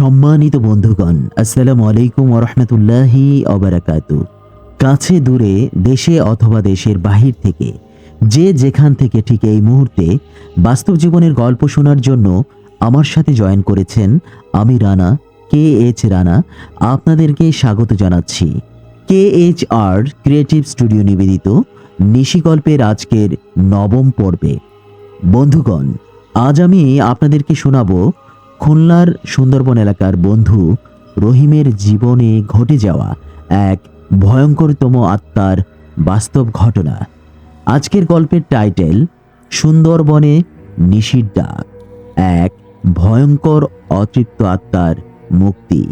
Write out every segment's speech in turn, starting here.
সম্মানিত বন্ধুগণ, আসসালামু আলাইকুম ওরহমতুল্লাহি অবরাকাতু কাছে দূরে, দেশে অথবা দেশের বাহির থেকে, যে যেখান থেকে ঠিক এই মুহূর্তে বাস্তব জীবনের গল্প শোনার জন্য আমার সাথে জয়েন করেছেন আমি রানা, কে এইচ রানা, আপনাদেরকে স্বাগত জানাচ্ছি। K H R creative studio নিবেদিত নিশিকল্পের আজকের নবম পর্বে। বন্ধুগণ, আজ আমি আপনাদেরকে শোনাবো খুলনার সুন্দরবন এলাকার বন্ধু রহিমের জীবনে ঘটে যাওয়া এক ভয়ঙ্করতম আত্মার বাস্তব ঘটনা। আজকের গল্পের টাইটেল, সুন্দরবনে ডাক, এক ভয়ঙ্কর অতৃপ্ত আত্মার মুক্তি।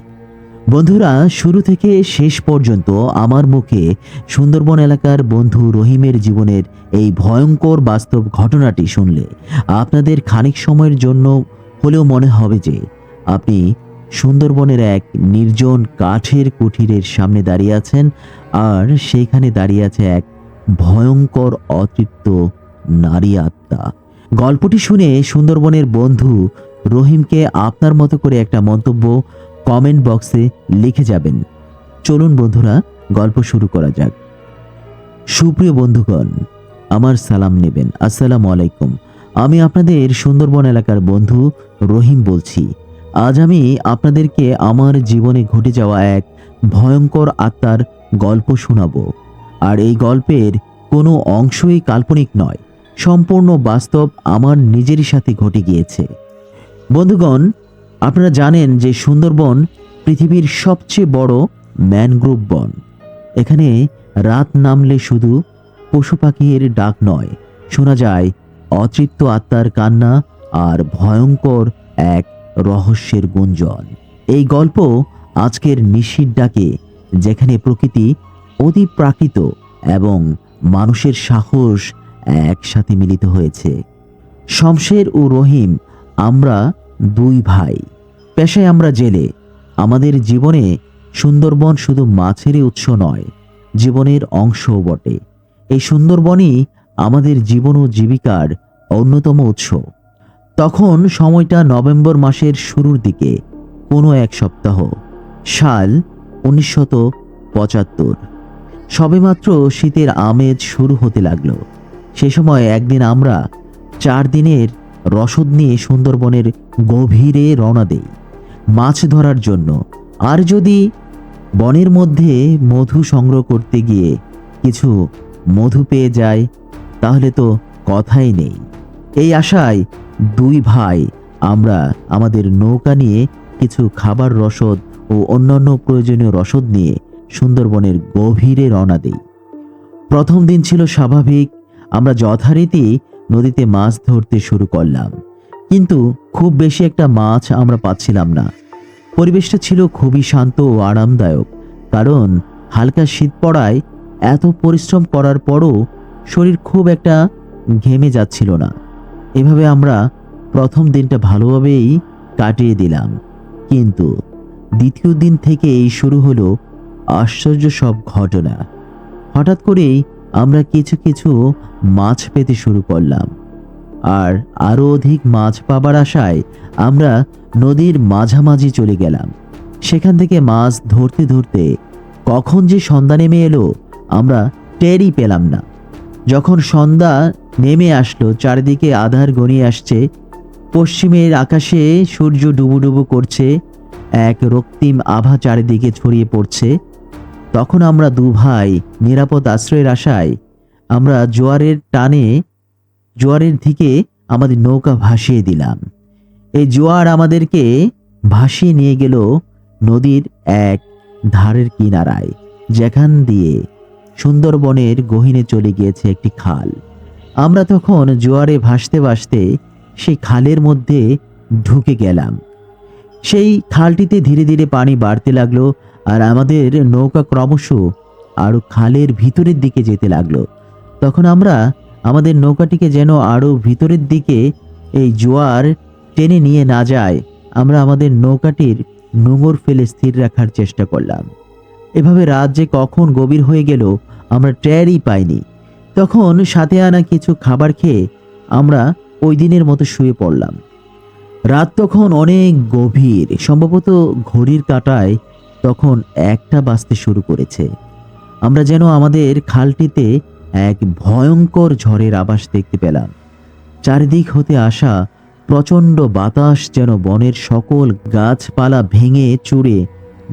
বন্ধুরা, শুরু থেকে শেষ পর্যন্ত আমার মুখে সুন্দরবন এলাকার বন্ধু রহিমের জীবনের এই ভয়ঙ্কর বাস্তব ঘটনাটি শুনলে আপনাদের খানিক সময়ের জন্য হলেও মনে হবে যে আপনি সুন্দরবনের এক নির্জন কাঠের কুঠিরের সামনে দাঁড়িয়ে আছেন আর সেইখানে দাঁড়িয়ে আছে এক ভয়ঙ্কর অতৃপ্ত নারী আত্মা। গল্পটি শুনে সুন্দরবনের বন্ধু রহিমকে আপনার মতো করে একটা মন্তব্য কমেন্ট বক্সে লিখে যাবেন। চলুন বন্ধুরা, গল্প শুরু করা যাক। সুপ্রিয় বন্ধুগণ, আমার সালাম নেবেন। আসসালামু আলাইকুম। আমি আপনাদের সুন্দরবন এলাকার বন্ধু রহিম বলছি, আজ আমি আপনাদেরকে আমার জীবনে ঘটে যাওয়া এক ভয়ঙ্কর আত্মার গল্প শোনাব। আর এই গল্পের কোনো অংশই কাল্পনিক নয়, সম্পূর্ণ বাস্তব আমার নিজেরই সাথে ঘটে গিয়েছে। বন্ধুগণ, আপনারা জানেন যে সুন্দরবন পৃথিবীর সবচেয়ে বড় ম্যানগ্রোভ বন। এখানে রাত নামলে শুধু পশু পাখির ডাক নয়, শোনা যায় অতৃপ্ত আত্মার কান্না আর ভয়ঙ্কর এক রহস্যের গুঞ্জন। এই গল্প আজকের নিশির ডাকে, যেখানে প্রকৃতি অতি প্রাকৃত এবং মানুষের সাহস একসাথে মিলিত হয়েছে। শমশের ও রহিম, আমরা দুই ভাই। পেশায় আমরা জেলে। আমাদের জীবনে সুন্দরবন শুধু মাছেরই উৎস নয়, জীবনের অংশও বটে। এই সুন্দরবনই আমাদের জীবন ও জীবিকার অন্যতম উৎস। তখন সময়টা নভেম্বর মাসের শুরুর দিকে, কোনো এক সপ্তাহ। সাল উনিশশত পঁচাত্তর। সবেমাত্র শীতের আমেজ শুরু হতে লাগল। সে সময় একদিন আমরা চার দিনের রসদ নিয়ে সুন্দরবনের গভীরে রওনা দেই, মাছ ধরার জন্য। আর যদি বনের মধ্যে মধু সংগ্রহ করতে গিয়ে কিছু মধু পেয়ে যায়, তাহলে তো কথাই নেই। এই আশায় দুই ভাই, আমরা আমাদের নৌকা নিয়ে কিছু খাবার রসদ ও অন্যান্য প্রয়োজনীয় রসদ নিয়ে সুন্দরবনের গভীরে রওনা দিই। প্রথম দিন ছিল স্বাভাবিক, আমরা যথারীতি নদীতে মাছ ধরতে শুরু করলাম। কিন্তু খুব বেশি একটা মাছ আমরা পাচ্ছিলাম না। পরিবেশটা ছিল খুবই শান্ত ও আরামদায়ক, কারণ হালকা শীত পড়ায় এত পরিশ্রম করার পরও শরীর খুব একটা ঘেমে যাচ্ছিল না। এভাবে আমরা প্রথম দিনটা ভালোভাবেই কাটিয়ে দিলাম। কিন্তু দ্বিতীয় দিন থেকেই শুরু হলো আশ্চর্য সব ঘটনা। হঠাৎ করেই আমরা কিছু কিছু মাছ পেতে শুরু করলাম। আর আরও অধিক মাছ পাবার আশায় আমরা নদীর মাঝামাঝি চলে গেলাম। সেখান থেকে মাছ ধরতে ধরতে কখন যে সন্ধ্যা নেমে এলো, আমরা টেরই পেলাম না। যখন সন্ধ্যা নেমে আসলো, চারিদিকে আধার গনিয়ে আসছে, পশ্চিমের আকাশে সূর্য ডুবুডুবু করছে, এক রক্তিম আভা চারিদিকে ছড়িয়ে পড়ছে। তখন আমরা দু ভাই নিরাপদ আশ্রয়ের আশায়, আমরা জোয়ারের টানে, জোয়ারের দিকে আমাদের নৌকা ভাসিয়ে দিলাম। এই জোয়ার আমাদেরকে ভাসিয়ে নিয়ে গেল নদীর এক ধারের কিনারায়, যেখান দিয়ে সুন্দরবনের গহীনে চলে গিয়েছে একটি খাল। আমরা তখন জোয়ারে ভাসতে ভাসতে সেই খালের মধ্যে ঢুকে গেলাম। সেই খালটিতে ধীরে ধীরে পানি বাড়তে লাগল আর আমাদের নৌকা ক্রমশ আরও খালের ভিতরের দিকে যেতে লাগল। তখন আমরা আমাদের নৌকাটিকে যেন আরও ভিতরের দিকে এই জোয়ার টেনে নিয়ে না যায়, আমরা আমাদের নৌকাটির নোঙর ফেলে স্থির রাখার চেষ্টা করলাম। এভাবে রাত যে কখন গভীর হয়ে গেল, আমরা টেরই পাইনি। তখন সাথে আনা কিছু খাবার খেয়ে আমরা ওই দিনের মতো শুয়ে পড়লাম। রাত তখন অনেক গভীর, সম্ভবত ঘড়ির কাঁটায় তখন একটা বাজতে শুরু করেছে। আমরা যেন আমাদের খালটিতে এক ভয়ঙ্কর ঝড়ের আভাস দেখতে পেলাম। চারিদিক হতে আসা প্রচণ্ড বাতাস যেন বনের সকল গাছপালা ভেঙে চুড়ে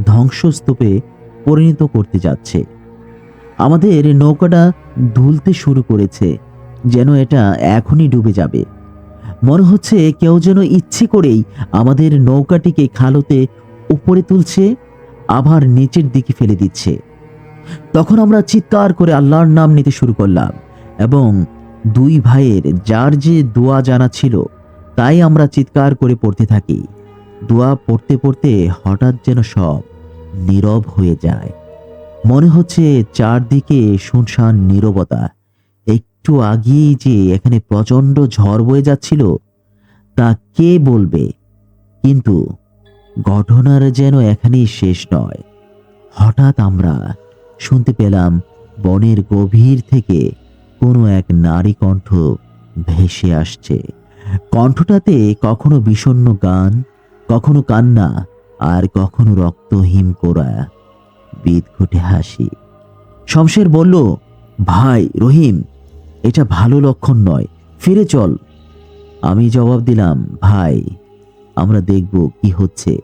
ধ্বংসস্তূপে পরিণত করতে যাচ্ছে। আমাদের নৌকাটা দুলতে শুরু করেছে, যেন এটা এখনই ডুবে যাবে। মনে হচ্ছে কেউ যেন ইচ্ছে করেই আমাদের নৌকাটিকে খালোতে উপরে তুলছে, আবার নিচের দিকে ফেলে দিচ্ছে। তখন আমরা চিৎকার করে আল্লাহর নাম নিতে শুরু করলাম এবং দুই ভাইয়ের যার যে দোয়া জানা ছিল, তাই আমরা চিৎকার করে পড়তে থাকি। দোয়া পড়তে পড়তে হঠাৎ যেন সব নীরব হয়ে যায়। মনে হচ্ছে চারদিকে শুনশান নীরবতা। একটু আগেই যে এখানে প্রচণ্ড ঝড় বয়ে যাচ্ছিল, তা কে বলবে? কিন্তু ঘটনার যেন এখানেই শেষ নয়। হঠাৎ আমরা শুনতে পেলাম বনের গভীর থেকে কোনো এক নারী কণ্ঠ ভেসে আসছে। কণ্ঠটাতে কখনো বিষণ্ণ গান, কখনো কান্না আর কখনো রক্ত রক্তহীন কোরা বিদঘুটে হাসি। শমশের বলল, ভাই, রহিম, এটা ভালো লক্ষণ নয়। ফিরে চল। আমি জবাব দিলাম, ভাই, আমরা দেখব কি হচ্ছে।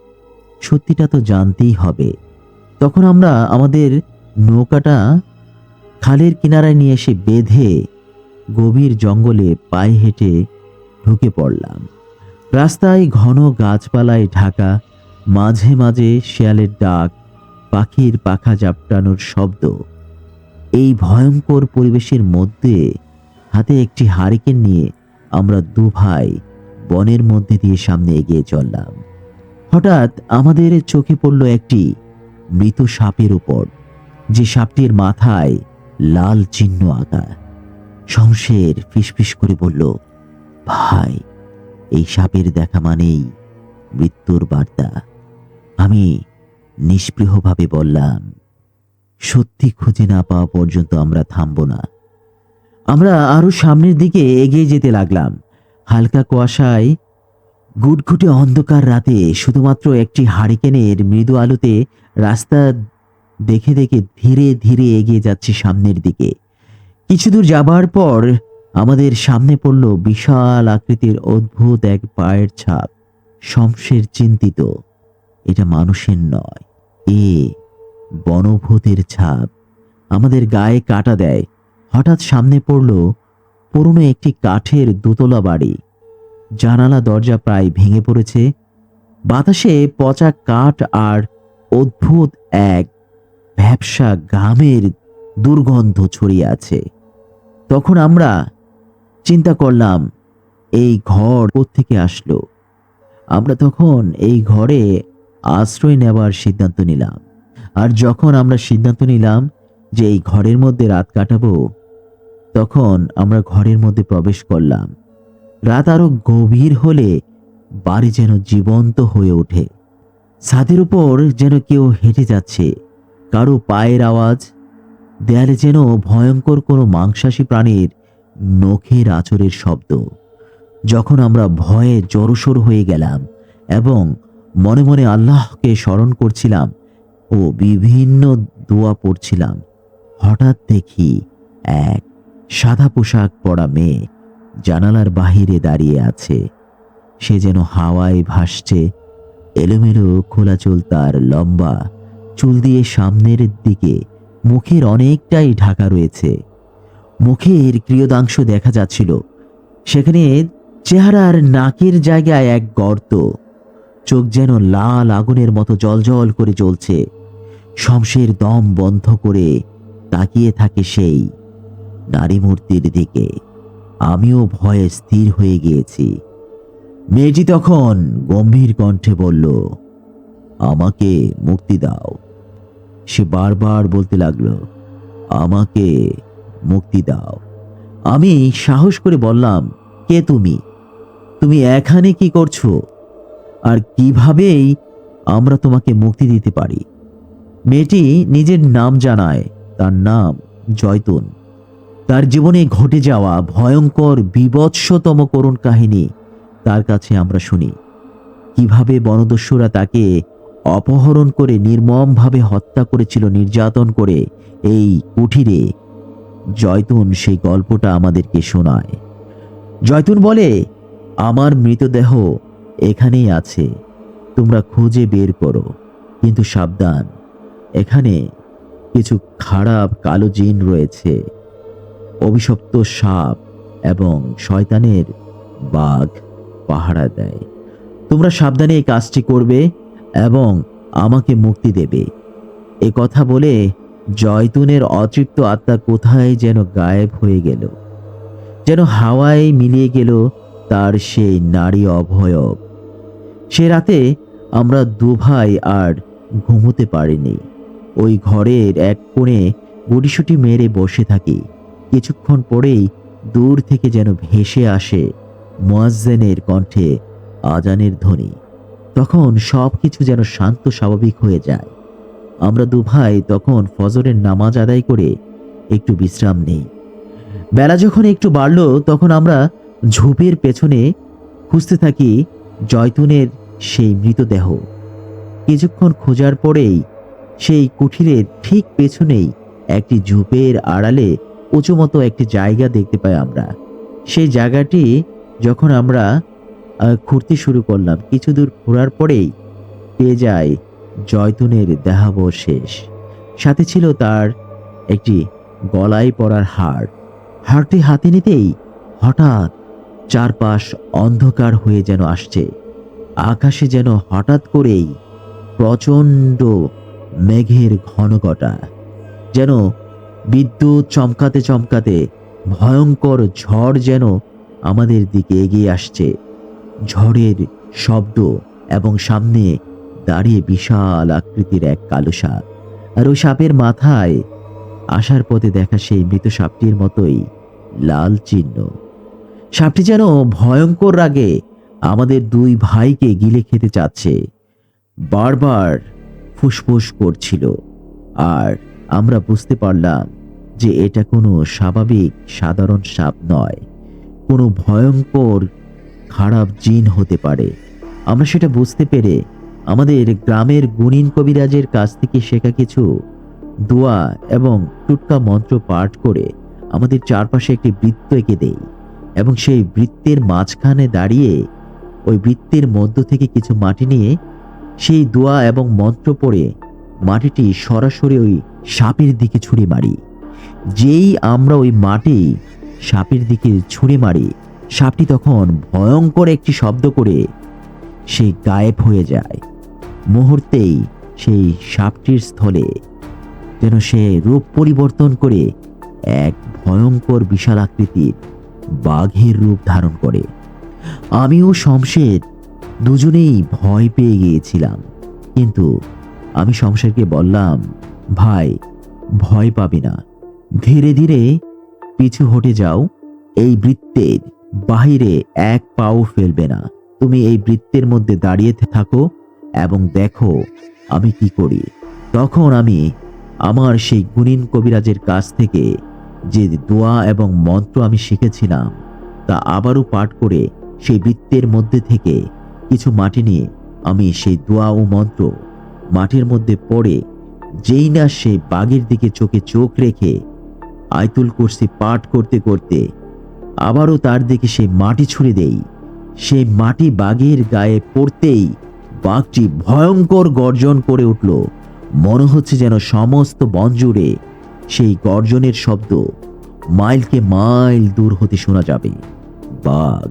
সত্যিটা তো জানতেই হবে। তখন আমরা আমাদের নৌকাটা খালের কিনারায় নিয়ে এসে বেঁধে গভীর জঙ্গলে পায়ে হেঁটে ঢুকে পড়লাম। রাস্তায় ঘন গাছপালায় ঢাকা মাঝে মাঝে শেয়ালের ডাক, পাখির পাখা জাপটানোর শব্দ। এই ভয়ঙ্কর পরিবেশের মধ্যে হাতে একটি হারিকেন নিয়ে আমরা দু ভাই বনের মধ্যে দিয়ে সামনে এগিয়ে চললাম। হঠাৎ আমাদের চোখে পড়ল একটি মৃত সাপের উপর, যে সাপটির মাথায় লাল চিহ্ন আঁকা। শমশের ফিসফিস করে বলল, ভাই, এই সাপের দেখা মানেই মৃত্যুর বার্তা। আমি নিষ্পৃহভাবে বললাম, সত্যি খুঁজে না পাওয়া পর্যন্ত আমরা থামব না। আমরা আরও সামনের দিকে এগিয়ে যেতে লাগলাম। হালকা কুয়াশায় গুটগুটে অন্ধকার রাতে শুধুমাত্র একটি হারিকেনের মৃদু আলোতে রাস্তা দেখে দেখে ধীরে ধীরে এগিয়ে যাচ্ছে সামনের দিকে। কিছু দূর যাবার পর আমাদের সামনে পড়ল বিশাল আকৃতির অদ্ভুত এক পায়ের ছাপ, শমশের চিন্তিত। এটা মানুষের নয়, এ বনভূতের ছাপ। আমাদের গায়ে কাটা দেয়। হঠাৎ সামনে পড়ল পুরনো একটি কাঠের দোতলা বাড়ি। জানালা দরজা প্রায় ভেঙে পড়েছে। বাতাসে পচা কাঠ আর অদ্ভুত এক ভ্যাবসা ঘামের দুর্গন্ধ ছড়িয়ে আছে। তখন আমরা চিন্তা করলাম, এই ঘর থেকে আসলো? আমরা তখন এই ঘরে আশ্রয় নেওয়ার সিদ্ধান্ত নিলাম। আর যখন আমরা সিদ্ধান্ত নিলাম যে এই ঘরের মধ্যে রাত কাটাবো, তখন আমরা ঘরের মধ্যে প্রবেশ করলাম। রাত আরও গভীর হলে বাড়ি যেন জীবন্ত হয়ে ওঠে। ছাদের উপর যেন কেউ হেঁটে যাচ্ছে। কারও পায়ের আওয়াজ, দেয়ালে যেন ভয়ঙ্কর কোনো মাংসাশী প্রাণীর নখের আচরের শব্দ। যখন আমরা ভয়ে জড়সড় হয়ে গেলাম এবং মনে মনে আল্লাহকে স্মরণ করছিলাম ও বিভিন্ন দোয়া পড়ছিলাম। হঠাৎ দেখি এক সাদা পোশাক পরা মেয়ে জানালার বাহিরে দাঁড়িয়ে আছে। সে যেন হাওয়ায় ভাসছে, এলোমেলো খোলা চুল তার লম্বা চুল দিয়ে সামনের দিকে মুখের অনেকটাই ঢাকা রয়েছে। মুখের ক্রিয়দাংশ দেখা যাচ্ছিল, সেখানে চেহারার নাকের জায়গায় এক গর্ত। চোখ যেন লাল আগুনের মতো জলজল করে জ্বলছে। শমশের দম বন্ধ করে তাকিয়ে থাকে সেই নারী মূর্তির দিকে। আমিও ভয়ে স্থির হয়ে গিয়েছি। মেয়েটি তখন গম্ভীর কণ্ঠে বলল, আমাকে মুক্তি দাও। সে বারবার বলতে লাগল, আমাকে মুক্তি দাও। আমি সাহস করে বললাম, কে তুমি? তুমি এখানে কি করছ? আর কিভাবেই আমরা তোমাকে মুক্তি দিতে পারি? মেয়েটি নিজের নাম জানায়, তার নাম জয়তুন। তার জীবনে ঘটে যাওয়া ভয়ঙ্কর, বিবৎসতম করুণ কাহিনী তার কাছে আমরা শুনি। কীভাবে বনদস্যুরা তাকে অপহরণ করে নির্মমভাবে হত্যা করেছিল নির্যাতন করে এই কুঠিরে জয়তুন সেই গল্পটা আমাদেরকে শোনায়। জয়তুন বলে, আমার মৃতদেহ এখানেই আছে। তোমরা খুঁজে বের করো। কিন্তু সাবধান, এখানে কিছু খারাপ কালো জিন রয়েছে। অভিশপ্ত সাপ এবং শয়তানের বাঘ পাহারা দেয়। তোমরা সাবধানে এই কাজটি করবে এবং আমাকে মুক্তি দেবে। এ কথা বলে জয়তুনের অতৃপ্ত আত্মা কোথায় যেন গায়েব হয়ে গেল। যেন হাওয়ায় মিলিয়ে গেল তার সেই নারী অভয়ব। সে রাতে আমরা দুভাই আর ঘুমোতে পারিনি। ওই ঘরের এক কোণে গুটিসুটি মেরে বসে থাকি। কিছুক্ষণ পরেই দূর থেকে যেন ভেসে আসে মোয়াজ্জেনের কণ্ঠে আজানের ধ্বনি। তখন সব কিছু যেন শান্ত স্বাভাবিক হয়ে যায়। আমরা দুভাই তখন ফজরের নামাজ আদায় করে একটু বিশ্রাম নেই। বেলা যখন একটু বাড়ল, তখন আমরা ঝোপের পেছনে খুঁজতে থাকি জয়তুনের সেই মৃতদেহ। কিছুক্ষণ খোঁজার পরেই সেই কুঠিরের ঠিক পেছনেই একটি ঝোপের আড়ালে উঁচু মতো একটি জায়গা দেখতে পাই আমরা। সেই জায়গাটি যখন আমরা ঘুরতে শুরু করলাম, কিছু দূর ঘোরার পরেই পেয়ে যায় জয়তুনের দেহাবশেষ সাথে ছিল তার একটি গলায় পড়ার হাড় হাড়টি হাতে নিতেই হঠাৎ চারপাশ অন্ধকার হয়ে যেন আসছে। আকাশে যেন হঠাৎ করেই প্রচণ্ড মেঘের ঘনঘটা যেন বিদ্যুৎ চমকাতে চমকাতে ভয়ঙ্কর ঝড় যেন আমাদের দিকে এগিয়ে আসছে। ঝড়ের শব্দ এবং সামনে দাঁড়িয়ে বিশাল আকৃতির এক কালো সাপ। আর ওই সাপের মাথায় আসার পথে দেখা সেই মৃত সাপটির মতোই লাল চিহ্ন। সাপটি যেন ভয়ঙ্কর রাগে আমাদের দুই ভাইকে গিলে খেতে চাচ্ছে। বারবার ফুসফুস করছিল। আর আমরা বুঝতে পারলাম যে এটা কোনো স্বাভাবিক সাধারণ সাপ নয়। কোনো ভয়ঙ্কর খারাপ জিন হতে পারে। আমরা সেটা বুঝতে পেরে আমাদের গ্রামের গুণিন কবিরাজের কাছ থেকে শেখা কিছু দোয়া এবং টুটকা মন্ত্র পাঠ করে আমাদের চারপাশে একটি বৃত্ত এঁকে দেই এবং সেই বৃত্তের মাঝখানে দাঁড়িয়ে ওই বৃত্তের মধ্য থেকে কিছু মাটি নিয়ে সেই দোয়া এবং মন্ত্র পড়ে মাটিটি সরাসরি ওই সাপের দিকে ছুঁড়ে মারি। যেই আমরা ওই মাটি সাপের দিকে ছুঁড়ে মারি, সাপটি তখন ভয়ঙ্কর একটি শব্দ করে সে গায়েব হয়ে যায়। মুহূর্তেই সেই সাপটির স্থলে যেন সে রূপ পরিবর্তন করে এক ভয়ঙ্কর বিশাল আকৃতির বাঘের রূপ ধারণ করে। আমিও শমশের। দুজনেই ভয় পেয়ে গিয়েছিলাম। কিন্তু আমি শমশেরকে বললাম, ভাই, ভয় পাবি না। ধীরে ধীরে পিছু হটে যাও। এই বৃত্তের বাহিরে এক পাও ফেলবে না। তুমি এই বৃত্তের মধ্যে দাঁড়িয়ে থাকো এবং দেখো আমি কি করি। তখন আমি আমার সেই গুণিন কবিরাজের কাছ থেকে যে দোয়া এবং মন্ত্র আমি শিখেছিলাম, তা আবারও পাঠ করে সেই বৃত্তের মধ্যে থেকে কিছু মাটি নিয়ে আমি সেই দোয়া ও মন্ত্র মাটির মধ্যে পড়ে যেই না সে বাঘের দিকে চোখে চোখ রেখে আয়তুল কুরসি পাঠ করতে করতে আবারও তার দিকে সেই মাটি ছুঁড়ে দেই। সেই মাটি বাঘের গায়ে পড়তেই বাঘটি ভয়ঙ্কর গর্জন করে উঠল। মনে হচ্ছে যেন সমস্ত বন জুড়ে সেই গর্জনের শব্দ মাইলকে মাইল দূর হতে শোনা যাবে। বাঘ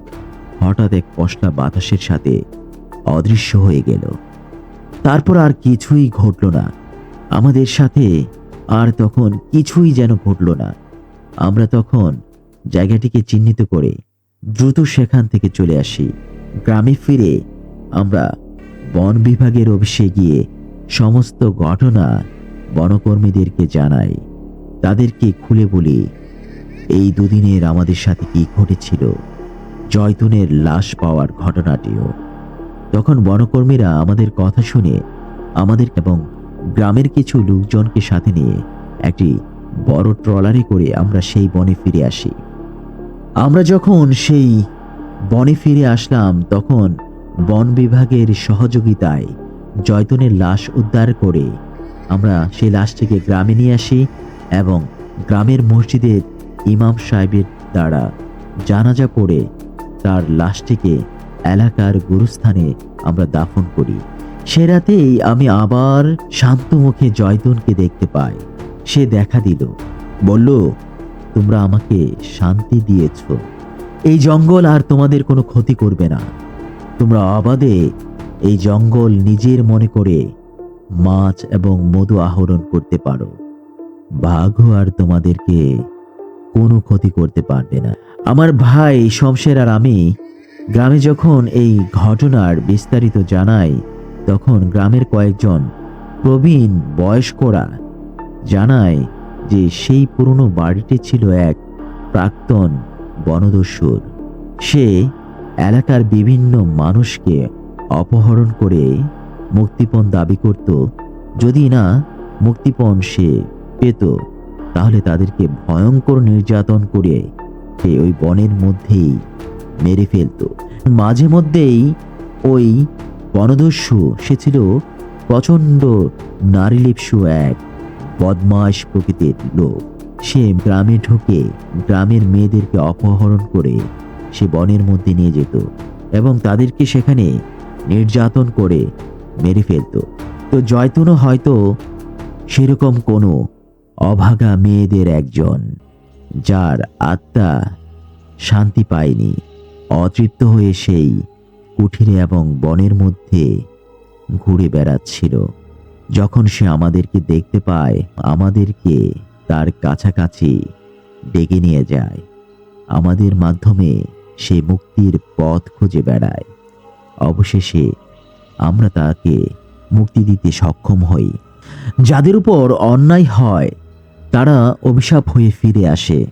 হঠাৎ এক পশলা বাতাসের সাথে অদৃশ্য হয়ে গেল। তারপর আর কিছুই ঘটল না। আমাদের সাথে আর তখন কিছুই যেন ঘটল না। আমরা তখন জায়গাটিকে চিহ্নিত করে দ্রুত সেখান থেকে চলে আসি। গ্রামে ফিরে আমরা বন বিভাগের অফিসে গিয়ে সমস্ত ঘটনা বনকর্মীদেরকে জানাই। তাদেরকে খুলে বলি, এই দুদিনের আমাদের সাথে কি ঘটেছিল? জয়তুনের লাশ পাওয়ার ঘটনাটিও। তখন বনকর্মীরা আমাদের কথা শুনে আমাদের এবং গ্রামের কিছু লোকজনকে সাথে নিয়ে একটি বড় ট্রলারে করে আমরা সেই বনে ফিরে আসি। আমরা যখন সেই বনে ফিরে আসলাম, তখন বন বিভাগের সহযোগিতায় জয়তুনের লাশ উদ্ধার করে আমরা সেই লাশটিকে গ্রামে নিয়ে আসি এবং গ্রামের মসজিদের ইমাম সাহেবের দ্বারা জানাজা পড়ে তার লাশটিকে এলাকার গুরুস্থানে আমরা দাফন করি। সে রাতেই আমি আবার শান্ত মুখে জয়তুনকে দেখতে পাই। সে দেখা দিল, বলল, তোমরা আমাকে শান্তি দিয়েছ। এই জঙ্গল আর তোমাদের কোনো ক্ষতি করবে না। তোমরা অবাধে এই জঙ্গল নিজের মনে করে মাছ এবং মধু আহরণ করতে পারো। বাঘও আর তোমাদেরকে কোনো ক্ষতি করতে পারবে না। আমার ভাই শমশের আর আমি গ্রামে যখন এই ঘটনার বিস্তারিত জানাই, তখন গ্রামের কয়েকজন প্রবীণ বয়স্করা জানায় যে সেই পুরনো বাড়িটি ছিল এক প্রাক্তন বনদস্যুর। সে এলাকার বিভিন্ন মানুষকে অপহরণ করে মুক্তিপণ দাবি করত। যদি না মুক্তিপণ সে পেত, তাহলে তাদেরকে ভয়ঙ্কর নির্যাতন করে সে ওই বনের মধ্যেই মেরে ফেলতো। মাঝে মধ্যেই ওই বনদস্যু, সে ছিল প্রচণ্ড নারীলিপসু এক বদমাস প্রকৃতির লোক। সে গ্রামে ঢুকে গ্রামের মেয়েদেরকে অপহরণ করে সে বনের মধ্যে নিয়ে যেত এবং তাদেরকে সেখানে নির্যাতন করে মেরে ফেলতো। তো জয়তুনও হয়তো সেরকম কোনো অভাগা মেয়েদের একজন। যার আত্মা শান্তি পায়নি, অতৃপ্ত হয়ে সেই কুঠিরে এবং বনের মধ্যে ঘুরে বেড়াচ্ছিল। যখন সে আমাদেরকে দেখতে পায়, আমাদেরকে তার কাছাকাছি ডেকে নিয়ে যায়। আমাদের মাধ্যমে সে মুক্তির পথ খুঁজে বেড়ায়। অবশেষে আমরা তাকে মুক্তি দিতে সক্ষম হই। যাদের উপর অন্যায় হয় তারা অভিশাপ হয়ে ফিরে আসে।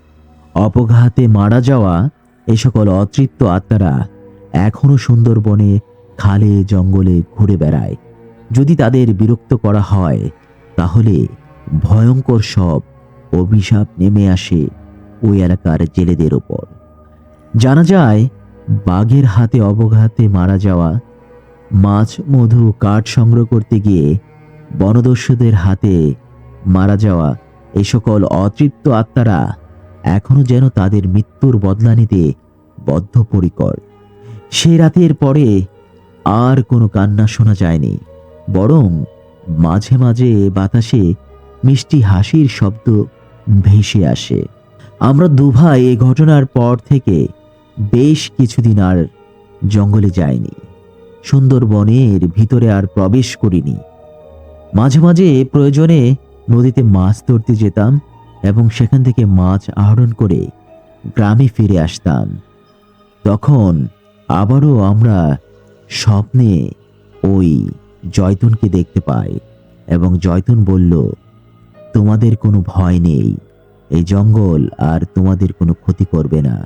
অপঘাতে মারা যাওয়া এ সকল অতৃপ্ত আত্মারা এখনও সুন্দরবনে খালে জঙ্গলে ঘুরে বেড়ায়। যদি তাদের বিরক্ত করা হয়, তাহলে ভয়ঙ্কর সব অভিশাপ নেমে আসে ওই এলাকার জেলেদের ওপর। জানা যায়, বাঘের হাতে অবঘাতে মারা যাওয়া মাছ, মধু, কাঠ সংগ্রহ করতে গিয়ে বনদস্যুদের হাতে মারা যাওয়া এই সকল অতৃপ্ত আত্মারা এখনও যেন তাদের মৃত্যুর বদলা নিতে বদ্ধপরিকর। সে রাতের পরে আর কোনো কান্না শোনা যায়নি, বরং মাঝে মাঝে বাতাসে মিষ্টি হাসির শব্দ ভেসে আসে। আমরা দুভাই এ ঘটনার পর থেকে বেশ কিছুদিন আর জঙ্গলে যাইনি, সুন্দরবনের ভিতরে আর প্রবেশ করিনি। মাঝে মাঝে প্রয়োজনে নদীতে মাছ ধরতে যেতাম এবং সেখান থেকে মাছ আহরণ করে গ্রামে ফিরে আসতাম। তখন আবারও আমরা স্বপ্নে ওই জয়তুনকে দেখতে পাই এবং জয়তুন বলল, তোমাদের কোনো ভয় নেই, এই জঙ্গল আর তোমাদের কোনো ক্ষতি করবে না।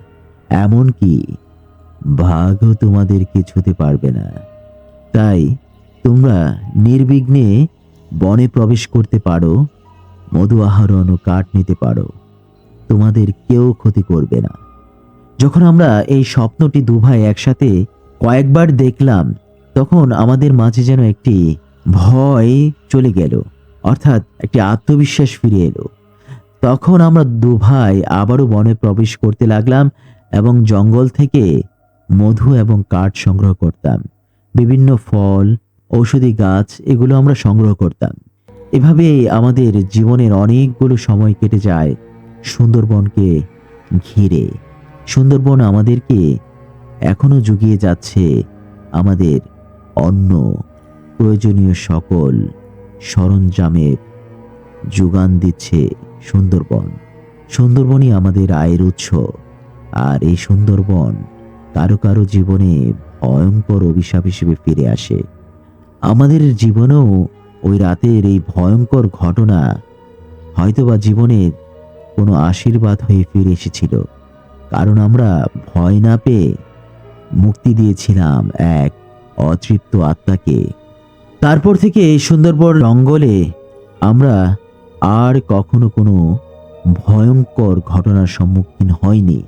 এমনকি ভাগও তোমাদের কিছুতে পারবে না। তাই তোমরা নির্বিঘ্নে বনে প্রবেশ করতে পারো, মধু আহরণ ও কাঠ নিতে পারো। তোমাদের কেউ ক্ষতি করবে না। যখন আমরা এই স্বপ্নটি দুভাই একসাথে কয়েকবার দেখলাম, তখন আমাদের মাঝে যেন একটি ভয় চলে গেল, অর্থাৎ একটি আত্মবিশ্বাস ফিরে এলো। তখন আমরা দুভাই আবারও বনে প্রবেশ করতে লাগলাম এবং জঙ্গল থেকে মধু এবং কাঠ সংগ্রহ করতাম। বিভিন্ন ফল ঔষধি গাছ, এগুলো আমরা সংগ্রহ করতাম। এভাবে আমাদের জীবনের অনেকগুলো সময় কেটে যায় সুন্দরবনকে ঘিরে। সুন্দরবন আমাদেরকে এখনও জুগিয়ে যাচ্ছে আমাদের অন্য প্রয়োজনীয় সকল সরঞ্জামের যোগান দিচ্ছে সুন্দরবন। সুন্দরবনই আমাদের আয়ের উৎস, আর এই সুন্দরবন কারও কারও জীবনে ভয়ঙ্কর অভিশাপ হিসেবে ফিরে আসে। আমাদের জীবনেও ওই রাতের এই ভয়ঙ্কর ঘটনা হয়তোবা জীবনের কোনো আশীর্বাদ হয়ে ফিরে এসেছিল। কারণ আমরা ভয় না পেয়ে মুক্তি দিয়েছিলাম এক অতৃপ্ত আত্মাকে। তারপর থেকে এই সুন্দরবন জঙ্গলে আমরা আর কখনো কোনো ভয়ঙ্কর ঘটনার সম্মুখীন হয়নি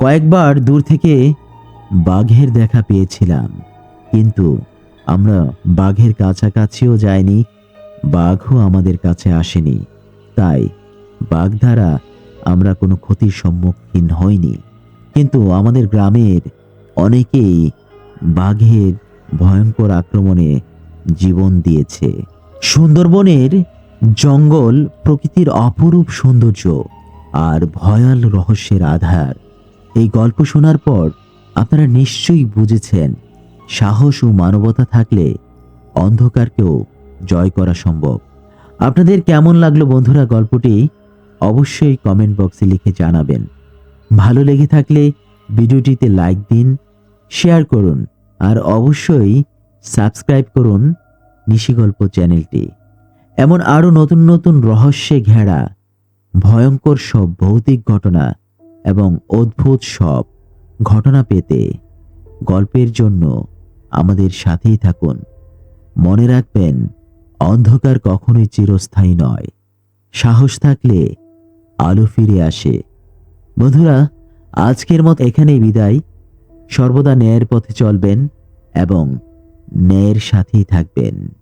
কয়েকবার দূর থেকে বাঘের দেখা পেয়েছিলাম। কিন্তু আমরা বাঘের কাছাকাছিও যাইনি, বাঘও আমাদের কাছে আসেনি। তাই বাঘ দ্বারা আমরা কোনো ক্ষতির সম্মুখীন হইনি। কিন্তু আমাদের গ্রামের অনেকেই বাঘের ভয়ঙ্কর আক্রমণে জীবন দিয়েছে। সুন্দরবনের জঙ্গল প্রকৃতির অপরূপ সৌন্দর্য আর ভয়াল রহস্যের আধার। এই গল্প শোনার পর আপনারা নিশ্চয়ই বুঝেছেন সাহস ও মানবতা থাকলে অন্ধকারকেও জয় করা সম্ভব। আপনাদের কেমন লাগল বন্ধুরা গল্পটি? অবশ্যই কমেন্ট বক্সে লিখে জানাবেন। ভালো লেগে থাকলে ভিডিওটিতে লাইক দিন শেয়ার করুন, আর অবশ্যই সাবস্ক্রাইব করুন নিশিগল্প চ্যানেলটি। এমন আরও নতুন নতুন রহস্যে ঘেরা, ভয়ঙ্কর সব ভৌতিক ঘটনা এবং অদ্ভুত সব ঘটনা পেতে গল্পের জন্য আমাদের সাথেই থাকুন। মনে রাখবেন, অন্ধকার কখনোই চিরস্থায়ী নয়। সাহস থাকলে আলো ফিরে আসে। বন্ধুরা, আজকের মত এখানেই বিদায়। সর্বদা ন্যায়ের পথে চলবেন এবং ন্যায়ের সাথেই থাকবেন।